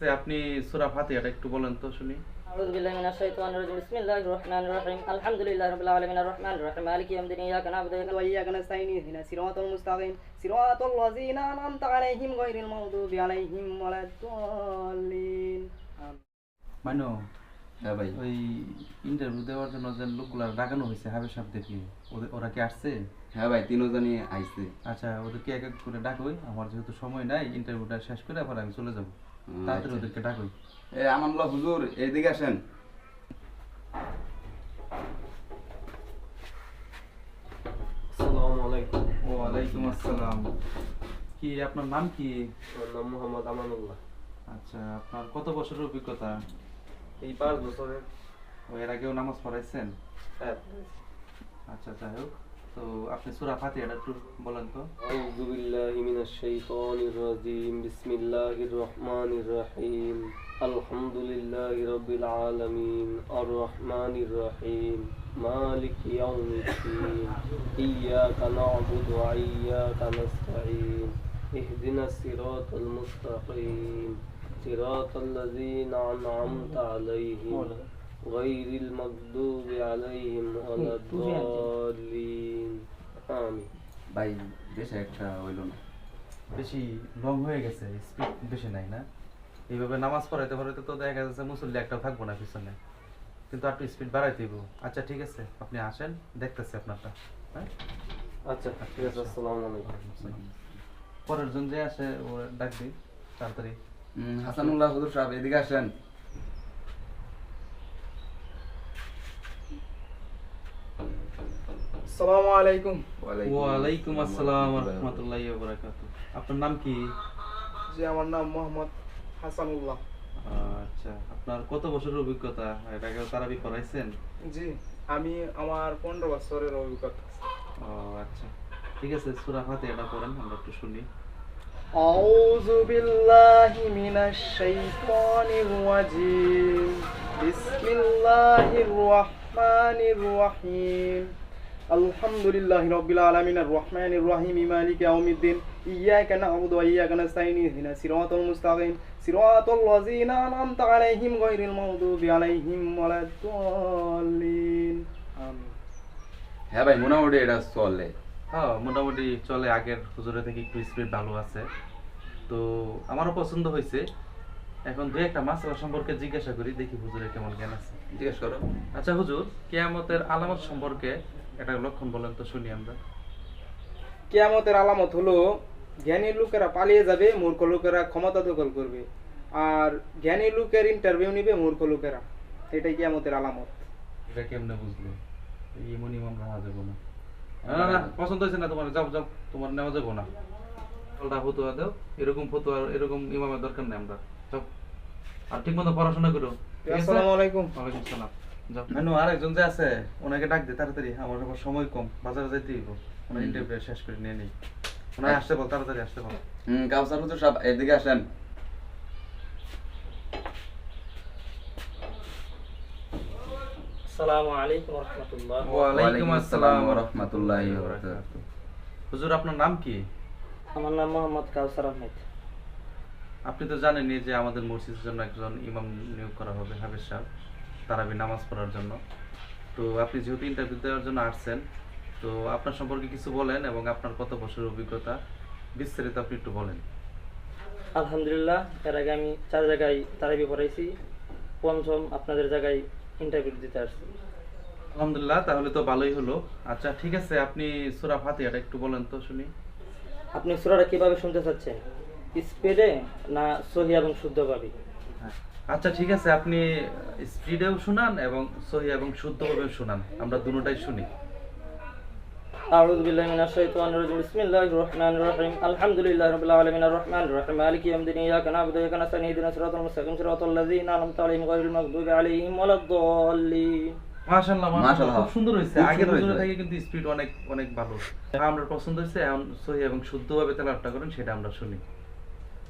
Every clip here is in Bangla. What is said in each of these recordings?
তো আপনি সূরা ফাতিহাটা একটু বলেন তো শুনি أعوذ بالله من الشيطان الرجيم بسم الله الرحمن الرحيم الحمد لله رب العالمين الرحمن الرحيم مالك يوم الدين إياك نعبد وإياك نستعين اهدنا الصراط المستقيم صراط الذين أنعمت عليهم غير المغضوب عليهم ولا الضالين মানো হ্যাঁ ভাই ওই ইন্টারভিউ দেওয়ার জন্য যে লোকগুলা ডাকানো হয়েছে হাবের সাহেব দেখি ওদের- ওরা কি আসছে হ্যাঁ ভাই তিনজনই আইছে আচ্ছা ওদেরকে এক এক করে ডাকই আমার যেহেতু সময় নাই ইন্টারভিউটা শেষ করে আবার আমি চলে যাবো তাড়াতাড়ি ওদেরকে ডাকই এ আমানুল্লাহ হুজুর এইদিকে আসেন। আসসালামু আলাইকুম। ওয়ালাইকুম আসসালাম। কি আপনার নাম কি? আমার নাম মোহাম্মদ আমানুল্লাহ। আচ্ছা আপনার কত বছরের অভিজ্ঞতা? এই পাঁচ বছরের। ও এর আগেও নামাজ পড়াইছেন? হ্যাঁ আচ্ছা যাই হোক। তো আপনি সূরা ফাতিহাটা একটু বলেন তো। আউযু বিল্লাহি মিনাশ শাইতানির রাজিম, বিসমিল্লাহির রহমানির রহিম, আলহামদুলিল্লাহি রাব্বিল আলামিন আর রহমানির রহিম, মালিক ইয়াউমিদ্দিন, ইয়্যাকা না'বুদু ওয়া ইয়্যাকা নাস্তাঈন ইহদিনাস আন'আমতা আলাইহিম। غير المغضوب عليهم ولا الضالين آمين ভাই বেশ একটা হইল না বেশি লং হয়ে গেছে স্পিড বেশি নাই না এইভাবে নামাজ পড়াইতে পড়াইতে তো দেখা যাচ্ছে মুসল্লি একটা থাকবো না পিছনে কিন্তু একটু স্পিড বাড়াইতে দিব আচ্ছা ঠিক আছে আপনি আসেন দেখতেছি আপনারটা হ্যাঁ আচ্ছা ঠিক আছে আসসালামু আলাইকুম পরের জন যে আসে ও ডাক দিই তাড়াতাড়ি হুম, হাসানুল্লাহ হুজুর সাহেব এদিকে আসেন আসসালামু আলাইকুম ওয়ালাইকুম আসসালাম রহমতুল্লাহ বারাকাতু আপনার নাম কি জি আমার নাম মোহাম্মদ হাসানুল্লাহ আচ্ছা আপনার কত বছরের অভিজ্ঞতা এর আগে তারাবি পড়াইছেন জি আমি আমার পনেরো বছরের অভিজ্ঞতা আছে। ও আচ্ছা ঠিক আছে সুরা ফাতিহাটা পড়েন আমরা একটু শুনি أعوذ بالله من الشيطان الرجيم بسم الله الرحمن الرحيم الحمد لله رب العالمين الرحمن الرحيم مالك يوم الدين إياك نعبد وإياك نستعين اهدنا الصراط المستقيم صراط الذين أنعمت عليهم غير المغضوب عليهم ولا الضالين آمين হ্যাঁ ভাই মোটামুটি এটা চলে হ্যাঁ মোটামুটি চলে আগের হুজুরে থেকে একটু স্পিড ভালো আছে তো আমারও পছন্দ হয়েছে এখন দু একটা মাসালা সম্পর্কে জিজ্ঞাসা করি দেখি হুজুরের কেমন জ্ঞান আছে জিজ্ঞেস করো আচ্ছা হুজুর কেয়ামতের আলামত সম্পর্কে একটা লক্ষণ বলেন তো শুনি আমরা। কেয়ামতের আলামত হলো জ্ঞানী লোকেরা পালিয়ে যাবে মূর্খ লোকেরা ক্ষমতা দখল করবে আর জ্ঞানী লোকের ইন্টারভিউ নিবে মূর্খ লোকেরা। এটাই কেয়ামতের আলামত। এটা কেমনে বুঝলো? এই মনি ইমাম রাহা যাব না। না, না পছন্দ হয়েছে না তোমার? যাও যাও তোমার নেওয়া যাব না। পাল্টা ফতুয়া দাও এরকম ফতুয়া এরকম ইমামের দরকার নেই আমরা। যাও। আর ঠিক মতো পড়াশোনা করো? আসসালামু আলাইকুম। ওয়ালাইকুম সালাম। যাও। আরেকজন যে আছে ওনাকে ডাক দে তাড়াতাড়ি। আমার আবার সময় কম বাজারে যাইতে হইব। ওনার ইন্টারভিউ শেষ করে নিয়ে নেই। ওনার আসতে বল তাড়াতাড়ি আসতে বল। হুম কাউসার হুজুর সাহেব এদিকে আসেন। আসসালামু আলাইকুম রহমতুল্লাহ। ওয়ালাইকুম আসসালাম। ওয়া রাহমাতুল্লাহি ওয়া বারাকাতুহু। হুজুর আপনার নাম কি? আমার নাম মোহাম্মদ কাউসার আহমেদ। আপনি তো জানেনই যে আমাদের মসজিদের জন্য একজন ইমাম নিয়োগ করা হবে হাফেজ সাহেব। তারাবি নামাজ পড়ার জন্য। তো আপনি যেহেতু ইন্টারভিউ দেওয়ার জন্য আসছেন তো আপনার সম্পর্কে কিছু বলেন এবং আপনার কত বছরের অভিজ্ঞতা বিস্তারিত আপনি একটু বলেন। আলহামদুলিল্লাহ এর আগে আমি চার জায়গায় তারাবি পড়াইছি। পঞ্চম আপনাদের জায়গায় ইন্টারভিউ দিতে আসছি। আলহামদুলিল্লাহ তাহলে তো ভালোই হলো। আচ্ছা ঠিক আছে আপনি সুরা ফাতিহাটা একটু বলেন তো শুনি। আপনি সুরাটা কীভাবে শুনতে চাচ্ছেন? স্পিডে না সহি এবং শুদ্ধভাবে? হ্যাঁ। আচ্ছা ঠিক আছে আপনি স্পিডেও শুনান এবং সহি এবং শুদ্ধভাবে শুনান আমরা দুটোটাই শুনি أعوذ بالله من الشيطان الرجيم بسم الله الرحمن الرحيم الحمد لله رب العالمين الرحمن الرحيم مالك يوم الدين إياك نعبد وإياك نستعين اهدنا الصراط المستقيم صراط الذين أنعمت عليهم غير المغضوب عليهم ولا الضالين মাশাআল্লাহ মাশাআল্লাহ মাশাআল্লাহ। খুব সুন্দর হয়েছে খুব আগের সুন্দর হুজুরের হয়েছে। থেকে কিন্তু স্পিড অনেক অনেক ভালো আমরা পছন্দ হয়েছে এখন সহি এবং শুদ্ধভাবে তেলাওয়াতটা করেন সেটা আমরা শুনি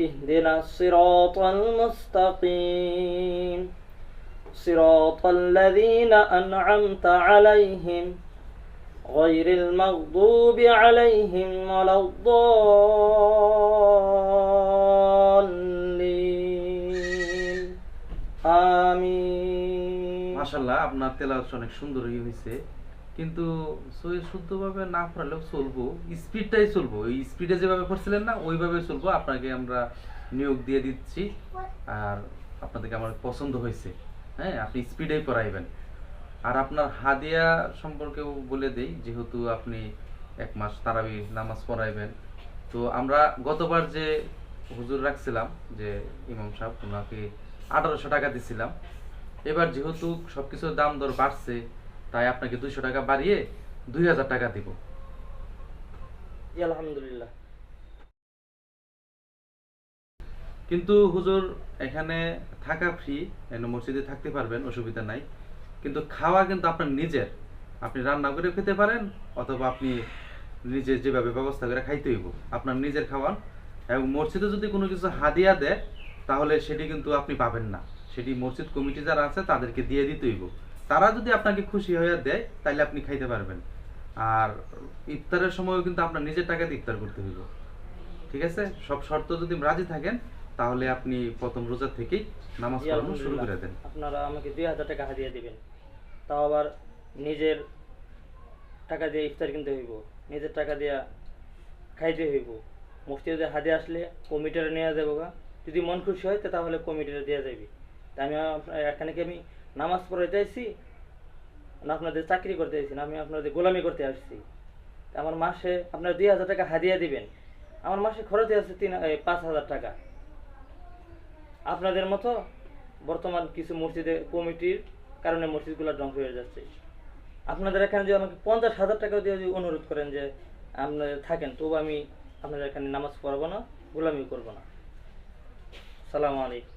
اهدنا الصراط المستقيم صراط الذين أنعمت عليهم غير المغضوب عليهم ولا الضالين آمين মাশাল্লাহ আপনার তেলাওয়াত অনেক সুন্দরই হয়েছে কিন্তু সই শুদ্ধভাবে না পড়ালেও চলবো স্পিডটাই চলবো। ওই স্পিডে যেভাবে পড়ছিলেন না, ওইভাবে চলবো। আপনাকে আমরা নিয়োগ দিয়ে দিচ্ছি। আর আপনাদেরকে আমার পছন্দ হয়েছে। হ্যাঁ আপনি স্পিডেই পড়াইবেন। আর আপনার হাদিয়া সম্পর্কেও বলে দেই, যেহেতু আপনি এক মাস তারাবি নামাজ পড়াইবেন। তো আমরা গতবার যে হুজুর রাখছিলাম, যে ইমাম সাহেব ওনাকে আঠারোশো টাকা দিছিলাম। এবার যেহেতু সবকিছুর দাম দর বাড়ছে তাই আপনাকে দুইশো টাকা বাড়িয়ে দুই হাজার টাকা দিব। আলহামদুলিল্লাহ। কিন্তু হুজুর এখানে থাকা ফ্রি মসজিদে থাকতে পারবেন অসুবিধা নাই। কিন্তু খাওয়া কিন্তু আপনার নিজের। আপনি রান্না করে খেতে পারেন অথবা আপনি নিজে যেভাবে ব্যবস্থা করে খাইতে হইব। আপনার নিজের খাওয়ান এবং মসজিদে যদি কোনো কিছু হাদিয়া দেয় তাহলে সেটি কিন্তু আপনি পাবেন না। সেটি মসজিদ কমিটি যারা আছে তাদেরকে দিয়ে দিতে হইব। তারা যদি আপনাকে খুশি হয়ে দেয় তাহলে আপনি খাইতে পারবেন। আর ইফতারের সময়ও কিন্তু আপনার নিজের টাকাতে ইফতার করতে হইব। ঠিক আছে? সব শর্ত যদি রাজি থাকেন তাহলে আপনি প্রথম রোজা থেকেই নামাজ পড়ানো শুরু করে দেন। আপনারা আমাকে দুই হাজার টাকা হাদিয়া দিবেন। তাও আবার নিজের টাকা দিয়ে ইফতার কিনতে হইব। নিজের টাকা দিয়ে খাইতে হইব। মসজিদে হাদিয়া আসলে কমিটির নেওয়া যাব যদি মন খুশি হয় তাহলে কমিটির দেওয়া যাবে আমি এখানে কি আমি নামাজ পড়াইতে আসছি না আপনাদের চাকরি করতে আসছি না আমি আপনাদের গোলামি করতে আসছি। আমার মাসে আপনার দুই হাজার টাকা হাদিয়া দিবেন। আমার মাসে খরচ আছে তিন পাঁচ হাজার টাকা। আপনাদের মতো বর্তমান কিছু মসজিদে কমিটির কারণে মসজিদগুলো ধ্বংস হয়ে যাচ্ছে। আপনাদের এখানে যদি আমাকে পঞ্চাশ হাজার টাকা দিয়ে যদি অনুরোধ করেন যে আপনারা থাকেন, তবু আমি আপনাদের এখানে নামাজ পড়াবো না, গোলামি করব না। সালাম আলাইকুম।